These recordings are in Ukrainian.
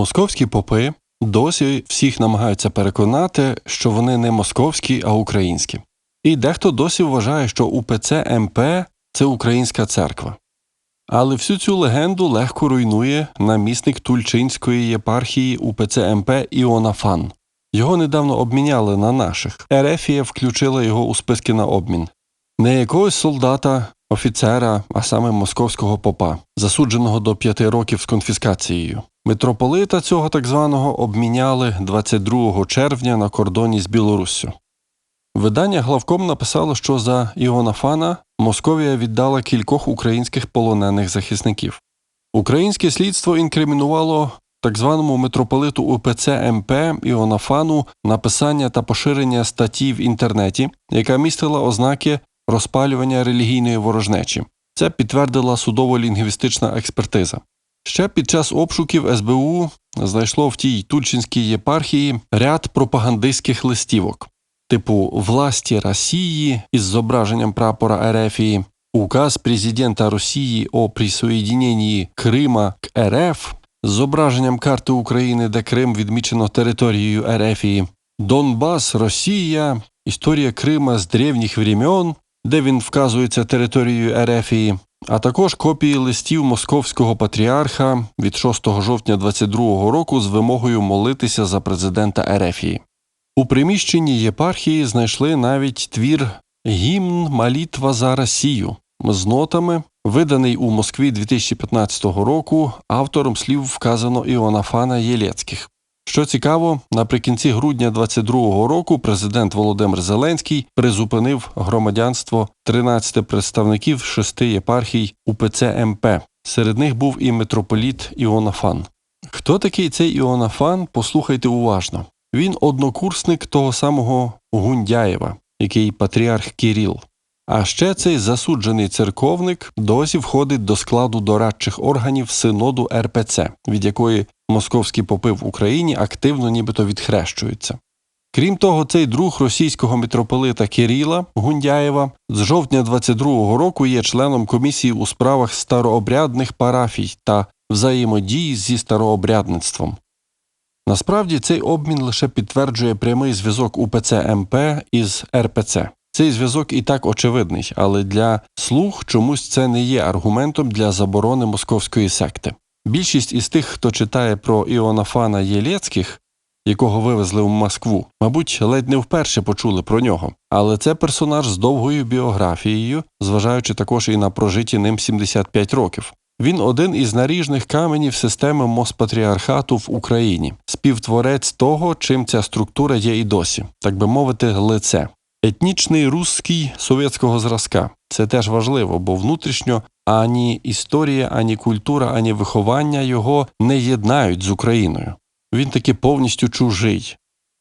Московські попи досі всіх намагаються переконати, що вони не московські, а українські. І дехто досі вважає, що УПЦ МП це українська церква. Але всю цю легенду легко руйнує намісник Тульчинської єпархії УПЦ МП Іонафан. Його недавно обміняли на наших. Ерефія включила його у списки на обмін. Не якогось солдата, офіцера, а саме московського попа, засудженого до п'яти років з конфіскацією. Митрополита цього так званого обміняли 22 червня на кордоні з Білоруссю. Видання главком написало, що за Іонафана Московія віддала кількох українських полонених захисників. Українське слідство інкримінувало так званому митрополиту УПЦ МП Іонафану написання та поширення статті в інтернеті, яка містила ознаки розпалювання релігійної ворожнечі. Це підтвердила судово-лінгвістична експертиза. Ще під час обшуків СБУ знайшло в тій Тульчинській єпархії ряд пропагандистських листівок, типу власті Росії із зображенням прапора Ерефії, указ президента Росії о присоєдненні Крима к РФ з зображенням карти України, де Крим відмічено територією Ерефії, Донбас, Росія, історія Крима з древніх времен, де він вказується територією Ерефії, а також копії листів московського патріарха від 6 жовтня 22 року з вимогою молитися за президента Ерефії. У приміщенні єпархії знайшли навіть твір Гімн Малітва за Росію з нотами, виданий у Москві 2015 року, автором слів вказано Іонафана Єлецьких. Що цікаво, наприкінці грудня 22-го року президент Володимир Зеленський призупинив громадянство 13 представників шести єпархій УПЦ МП. Серед них був і митрополіт Іонафан. Хто такий цей Іонафан? Послухайте уважно. Він однокурсник того самого Гундяєва, який патріарх Кіріл. А ще цей засуджений церковник досі входить до складу дорадчих органів синоду РПЦ, від якої московські попи в Україні активно нібито відхрещуються. Крім того, цей друг російського митрополита Кирила Гундяєва з жовтня 22-го року є членом комісії у справах старообрядних парафій та взаємодії зі старообрядництвом. Насправді цей обмін лише підтверджує прямий зв'язок УПЦ МП із РПЦ. Цей зв'язок і так очевидний, але для слух чомусь це не є аргументом для заборони московської секти. Більшість із тих, хто читає про Іонафана Єлєцьких, якого вивезли в Москву, мабуть, ледь не вперше почули про нього. Але це персонаж з довгою біографією, зважаючи також і на прожиті ним 75 років. Він один із наріжних каменів системи Моспатріархату в Україні, співтворець того, чим ця структура є і досі, так би мовити, лице. Етнічний русський совєтського зразка це теж важливо, бо внутрішньо ані історія, ані культура, ані виховання його не єднають з Україною. Він таки повністю чужий.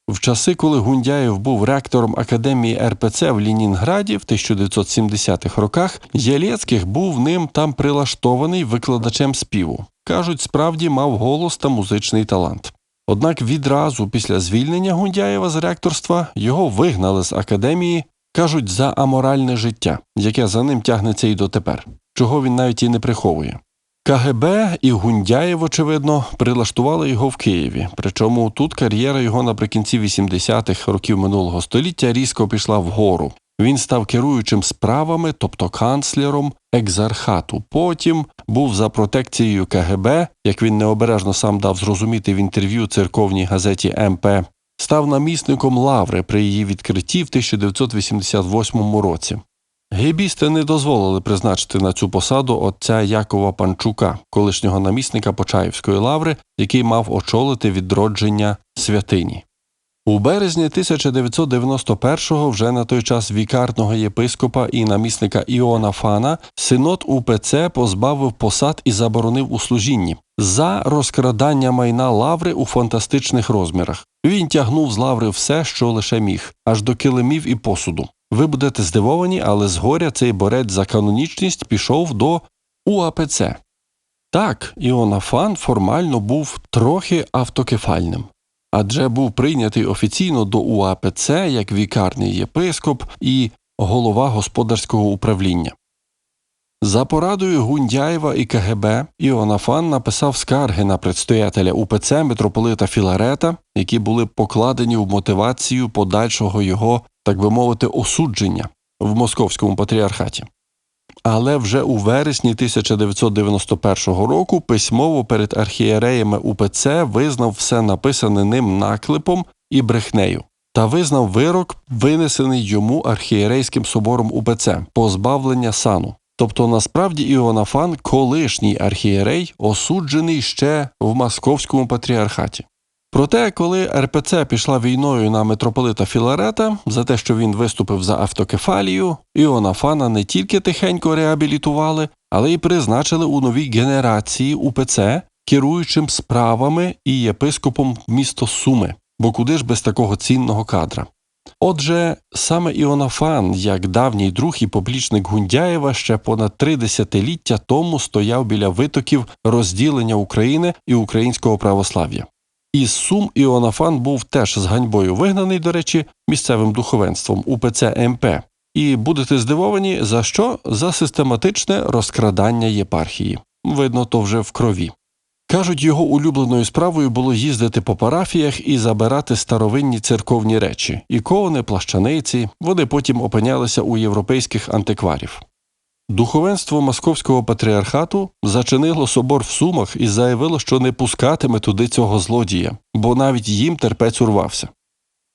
В часи, коли Гундяєв був ректором академії РПЦ в Лінінграді в 1970-х роках, Єлєцьких був ним там прилаштований викладачем співу. Кажуть, справді мав голос та музичний талант. Однак відразу після звільнення Гундяєва з ректорства його вигнали з академії, кажуть, за аморальне життя, яке за ним тягнеться і дотепер, чого він навіть і не приховує. КГБ і Гундяєв, очевидно, прилаштували його в Києві. Причому тут кар'єра його наприкінці 80-х років минулого століття різко пішла вгору. Він став керуючим справами, тобто канцлером екзархату. Потім був за протекцією КГБ, як він необережно сам дав зрозуміти в інтерв'ю церковній газеті МП, став намісником лаври при її відкритті в 1988 році. Гейбісти не дозволили призначити на цю посаду отця Якова Панчука, колишнього намісника Почаївської лаври, який мав очолити відродження святині. У березні 1991-го вже на той час вікарного єпископа і намісника Іона Фана синод УПЦ позбавив посад і заборонив у служінні за розкрадання майна лаври у фантастичних розмірах. Він тягнув з лаври все, що лише міг, аж до килимів і посуду. Ви будете здивовані, але згоря цей борець за канонічність пішов до УАПЦ. Так, Іонафан формально був трохи автокефальним адже був прийнятий офіційно до УАПЦ як вікарний єпископ і голова господарського управління. За порадою Гундяєва і КГБ Іоаннафан написав скарги на предстоятеля УПЦ митрополита Філарета, які були покладені в мотивацію подальшого його, так би мовити, осудження в московському патріархаті. Але вже у вересні 1991 року письмово перед архієреями УПЦ визнав все написане ним наклепом і брехнею та визнав вирок, винесений йому архієрейським собором УПЦ позбавлення сану. Тобто насправді Іоаннафан колишній архієрей, осуджений ще в московському патріархаті. Проте, коли РПЦ пішла війною на митрополита Філарета за те, що він виступив за автокефалію, Іоаннафана не тільки тихенько реабілітували, але й призначили у новій генерації УПЦ керуючим справами і єпископом місто Суми. Бо куди ж без такого цінного кадра? Отже, саме Іоаннафан, як давній друг і поплічник Гундяєва, ще понад три десятиліття тому стояв біля витоків розділення України і українського православ'я. Із Сум Іоаннафан був теж з ганьбою вигнаний, до речі, місцевим духовенством УПЦ МП. І будете здивовані, за що? За систематичне розкрадання єпархії. Видно, то вже в крові. Кажуть, його улюбленою справою було їздити по парафіях і забирати старовинні церковні речі ікони, плащаниці. Вони потім опинялися у європейських антикварів. Духовенство Московського патріархату зачинило собор в Сумах і заявило, що не пускатиме туди цього злодія, бо навіть їм терпець урвався.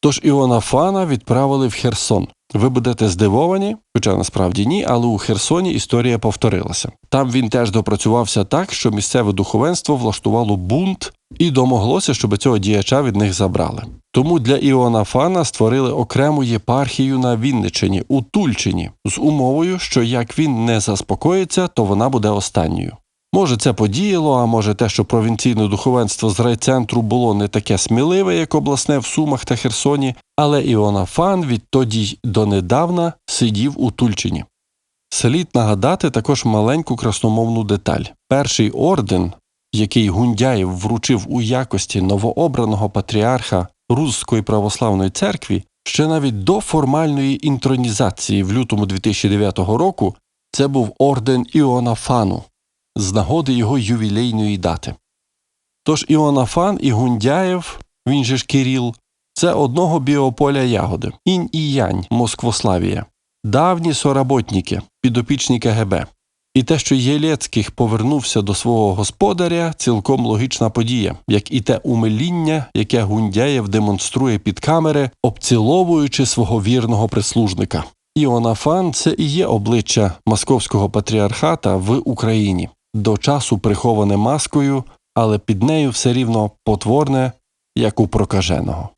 Тож Іоаннафана відправили в Херсон. Ви будете здивовані, хоча насправді ні, але у Херсоні історія повторилася. Там він теж допрацювався так, що місцеве духовенство влаштувало бунт і домоглося, щоб цього діяча від них забрали. Тому для Іоаннафана створили окрему єпархію на Вінничині у Тульчині з умовою, що як він не заспокоїться, то вона буде останньою. Може, це подіяло, а може те, що провінційне духовенство з райцентру було не таке сміливе, як обласне в Сумах та Херсоні, але Іоаннафан відтоді й донедавна сидів у Тульчині. Слід нагадати також маленьку красномовну деталь. Перший орден, який Гундяєв вручив у якості новообраного патріарха Руської православної церкви, ще навіть до формальної інтронізації в лютому 2009 року, це був орден Іоаннафану з нагоди його ювілейної дати. Тож Іоаннафан і Гундяєв, він же ж Кирил, це одного біополя ягоди, інь і янь, Москвославія, давні соработники, підопічні КГБ. І те, що Єлецьких повернувся до свого господаря, цілком логічна подія, як і те умиління, яке Гундяєв демонструє під камери, обціловуючи свого вірного прислужника. Іоаннафан – це і є обличчя Московського патріархата в Україні, до часу приховане маскою, але під нею все рівно потворне, як у прокаженого.